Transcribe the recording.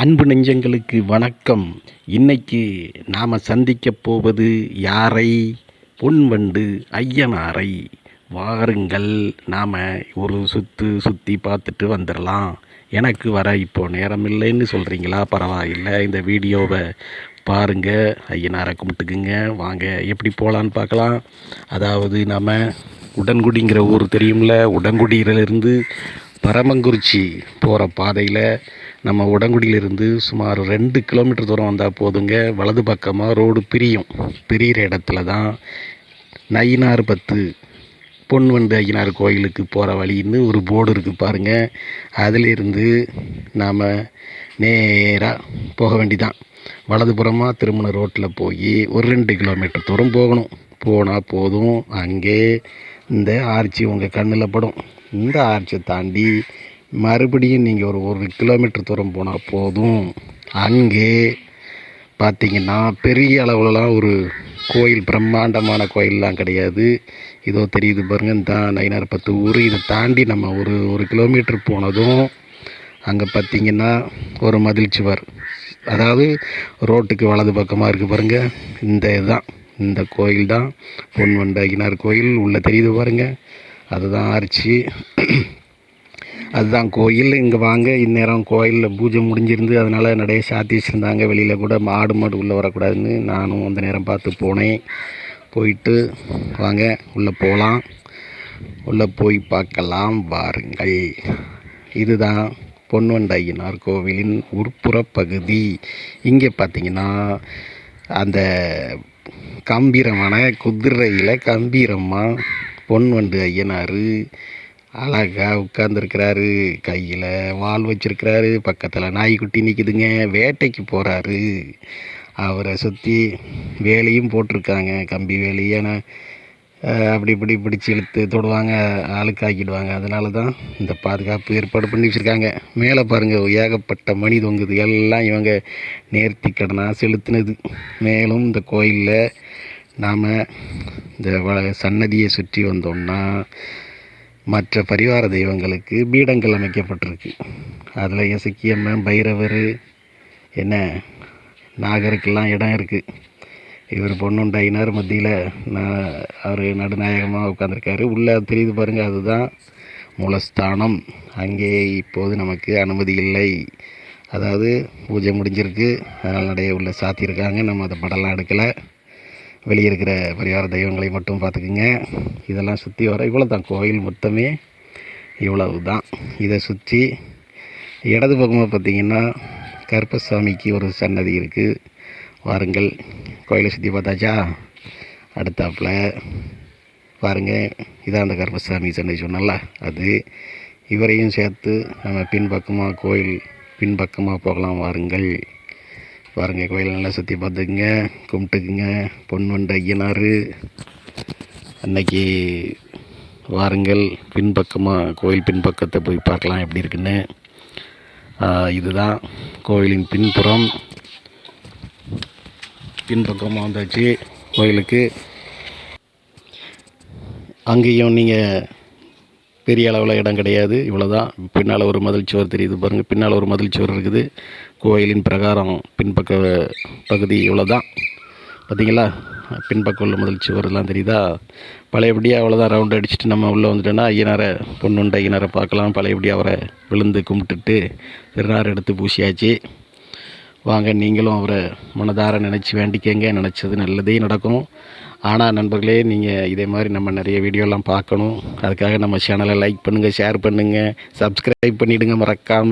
அன்பு நெஞ்சங்களுக்கு வணக்கம். இன்னைக்கு நாம் சந்திக்க போவது யாரை? பொன்வண்டு ஐயனாரை. வாருங்கள் நாம் ஒரு சுற்று சுற்றி பார்த்துட்டு வந்துடலாம் எனக்கு வர இப்போ நேரம் இல்லைன்னு சொல்கிறீங்களா பரவாயில்லை. இந்த வீடியோவை பாருங்கள் ஐயனாரை கும்பிட்டுக்குங்க. வாங்க எப்படி போகலான்னு பார்க்கலாம். அதாவது நம்ம உடன்குடிங்கிற ஊர் தெரியும்ல? உடன்குடியிலிருந்து பரமங்குறிச்சி போகிற பாதையில் நம்ம உடங்குடியிலிருந்து சுமார் ரெண்டு கிலோமீட்டர் தூரம் வந்தால் போதுங்க. வலது பக்கமாக ரோடு பிரியும். பிரிகிற இடத்துல தான் நயினார் பத்து பொன்வண்டு ஐயனார் கோயிலுக்கு போகிற வழின்னு ஒரு போர்டு இருக்குது பாருங்கள் அதிலிருந்து நாம் நேராக போக வேண்டிதான். வலதுபுறமாக திருமண ரோட்டில் போய் ஒரு ரெண்டு கிலோமீட்டர் தூரம் போகணும். போனால் போதும். அங்கே இந்த ஆர்ச்சி உங்கள் கண்ணில் படும். இந்த ஆர்ச்சை தாண்டி மறுபடியும் நீங்கள் ஒரு ஒரு கிலோமீட்டர் தூரம் போனால் போதும். அங்கே பார்த்தீங்கன்னா பெரிய அளவுலலாம் ஒரு கோயில் பிரம்மாண்டமான கோயிலெலாம் கிடையாது. இதோ தெரியுது பாருங்கள் இந்த நயினார் பத்து ஊர். இதை தாண்டி நம்ம ஒரு ஒரு கிலோமீட்டர் போனதும் அங்கே பார்த்தீங்கன்னா ஒரு மதில் சுவர் அதாவது ரோட்டுக்கு வலது பக்கமாக இருக்குது பாருங்கள் இந்த இதுதான். இந்த கோயில் தான் பொன்வண்ட ஐயனார் கோயில். உள்ளே தெரியுது பாருங்கள் அதுதான் ஆர்ச்சி. அதுதான் கோயில். இங்கே வாங்க இந்நேரம் கோயிலில் பூஜை முடிஞ்சிருந்து அதனால் நிறைய சாத்தி வச்சுருந்தாங்க. வெளியில் கூட மாடு மாடு உள்ளே வரக்கூடாதுன்னு நானும் அந்த நேரம் பார்த்து போனேன். போயிட்டு வாங்க உள்ளே போகலாம் உள்ளே போய் பார்க்கலாம் வாருங்கள். இதுதான் பொன்வண்டையினார் கோவிலின் உட்புற பகுதி. இங்கே பார்த்தீங்கன்னா அந்த கம்பீரமான குதிரையில் கம்பீரமாக பொன்வண்டு ஐயனார் அழகாக உட்காந்துருக்கிறாரு கையில் வால் வச்சிருக்கிறாரு. பக்கத்தில் நாய்க்குட்டி நிற்குதுங்க வேட்டைக்கு போகிறாரு அவரை சுற்றி வேலையும் போட்டிருக்காங்க. கம்பி வேலி ஏன்னா அப்படி இப்படி பிடிச்சி இழுத்து தொடுவாங்க. அழுக்காக்கிடுவாங்க. அதனால தான் இந்த பாதுகாப்பு ஏற்பாடு பண்ணி வச்சுருக்காங்க. மேலே பாருங்கள் ஏகப்பட்ட மணி தொங்குது. எல்லாம் இவங்க நேர்த்தி கடனாக செலுத்தினது மேலும் இந்த கோயிலில் நாம் இந்த சன்னதியை சுற்றி வந்தோம்னா மற்ற பரிவார தெய்வங்களுக்கு பீடங்கள் அமைக்கப்பட்டிருக்கு. அதில் இசக்கியம்மன் பைரவர் என்ன நாகருக்கெல்லாம் இடம் இருக்குது இவர் பொண்ணுண்டாயினார் மத்தியில் நான் அவர் நடுநாயகமாக உட்காந்துருக்காரு உள்ளே தெரியுது பாருங்கள் அதுதான் மூலஸ்தானம். அங்கே இப்போது நமக்கு அனுமதி இல்லை. அதாவது பூஜை முடிஞ்சிருக்கு. அதனால் நடைய உள்ள சாத்தியிருக்காங்க நம்ம அதை படம்லாம் எடுக்கலை. வெளியே இருக்கிற பரிவார தெய்வங்களை மட்டும் பார்த்துக்குங்க. இதெல்லாம் சுற்றி வர இவ்வளோ தான் கோயில் மொத்தமே இவ்வளவு தான் இதை சுற்றி இடது பக்கமாக பார்த்தீங்கன்னா கருப்பசாமிக்கு ஒரு சன்னதி இருக்குது வாருங்கள். கோயிலை சுற்றி பார்த்தாச்சா? அடுத்தாப்புல பாருங்கள் இதான் அந்த கருப்பசாமி சன்னதி சொன்னல அது இவரையும் சேர்த்து நம்ம பின்பக்கமாக கோயில் பின்பக்கமாக போகலாம். வாருங்கள். பாருங்கள் கோயில் நல்லா சுற்றி பார்த்துக்குங்க கும்பிட்டுக்குங்க. பொன்வண்டு ஐயனார் அன்னைக்கு வாருங்கள் பின்பக்கமாக கோயில் பின்பக்கத்தை போய் பார்க்கலாம் எப்படி இருக்குன்னு. இதுதான் கோயிலின் பின்புறம். பின்பக்கமாக வந்தாச்சு கோயிலுக்கு. அங்கேயும் நீங்கள் பெரிய அளவில் இடம் கிடையாது. இவ்வளோதான் பின்னால் ஒரு மதில் சுவர் தெரியுது பாருங்கள் பின்னால் ஒரு மதில் சுவர் இருக்குது. கோயிலின் பிரகாரம் பின்பக்க பகுதி இவ்வளோ தான் பார்த்தீங்களா பின்பக்கம் உள்ள முதல் சுவர்லாம் தெரியுதா? பழையபடியாக அவ்வளோதான் ரவுண்ட் அடிச்சுட்டு நம்ம உள்ளே வந்துட்டோன்னா ஐயனாரை பொண்ணுண்ட ஐயனாரை பார்க்கலாம். பழையபடியாக அவரை விழுந்து கும்பிட்டுட்டு திருநாறு எடுத்து பூசியாச்சு. வாங்க நீங்களும் அவரை மனதார நினச்சி வேண்டிக்கங்க. நினச்சது நல்லதே நடக்கும். ஆனால் நண்பர்களே நீங்கள் இதே மாதிரி நம்ம நிறைய வீடியோலாம் பார்க்கணும். அதுக்காக நம்ம சேனலை லைக் பண்ணுங்கள் ஷேர் பண்ணுங்கள் சப்ஸ்கிரைப் பண்ணிவிடுங்க மறக்காமல்